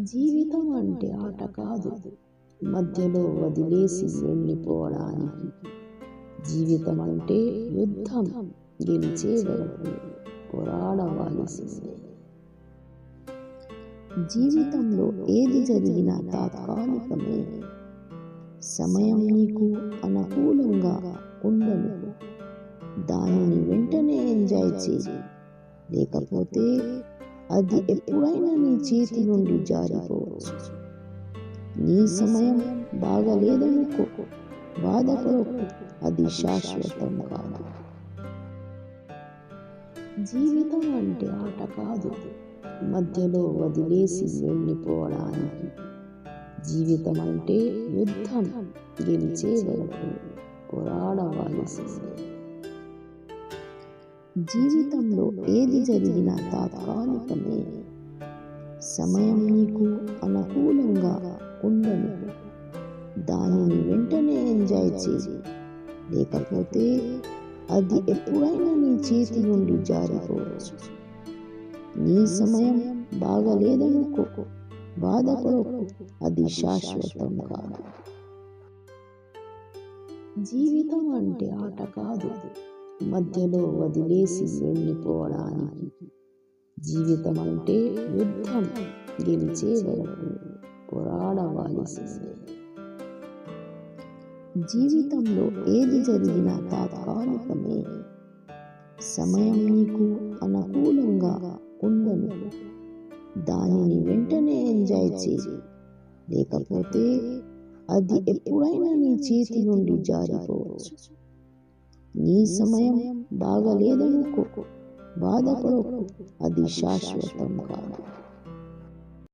జీవితం అంటే ఆట కాదు. మధ్యలో వదిలేసి వెళ్ళిపోవడానికి. జీవితం అంటే యుద్ధం. గెలిచే వరకు పోరాడవలసిందే జీవితంలో ఏది జరిగినా తాత్కాలికమే. సమయం నీకు అనుకూలంగా ఉండను దానిని వెంటనే ఎంజాయ్ చేయి. లేకపోతే అది ఎప్పుడైనా నీ చేతి నుండి జారిపోవచ్చు నీ సమయం బాగలేదనుకో బాధపడకు. అది శాశ్వతం కాదు. జీవితం అంటే ఆట కాదు. మధ్యలో వదిలేసి వెళ్ళిపోవడానికి. జీవితం అంటే యుద్ధం. గెలిచే వరకు పోరాడవలసిందే. జీవితంలో ఏది జరిగినా తాత్కాలికమే సమయం నీకు అనుకూలంగా ఉండను. దానిని వెంటనే ఎంజాయ్ చేయి. లేకపోతే అది ఎప్పుడైనా నీ చేతి నుండి జారిపోవచ్చు. నీ సమయం బాగలేదనుకో బాధపడకు. అది శాశ్వతం కాదు. జీవితం అంటే ఆట కాదు. మధ్యలో వదిలేసి వెళ్ళిపోవడానికి జీవితం అంటే యుద్ధం గెలిచే వరకు పోరాడవలసిందే. జీవితంలో ఏది జరిగినా తాత్కాలికమే. సమయం నీకు అనుకూలంగా ఉండను. దానిని వెంటనే ఎంజాయ్ చేయి. లేకపోతే అది ఎప్పుడైనా నీ చేతి నుండి జారిపోవచ్చు. నీ సమయం బాగలేదనుకో బాధపడకు. అది శాశ్వతం కాదు.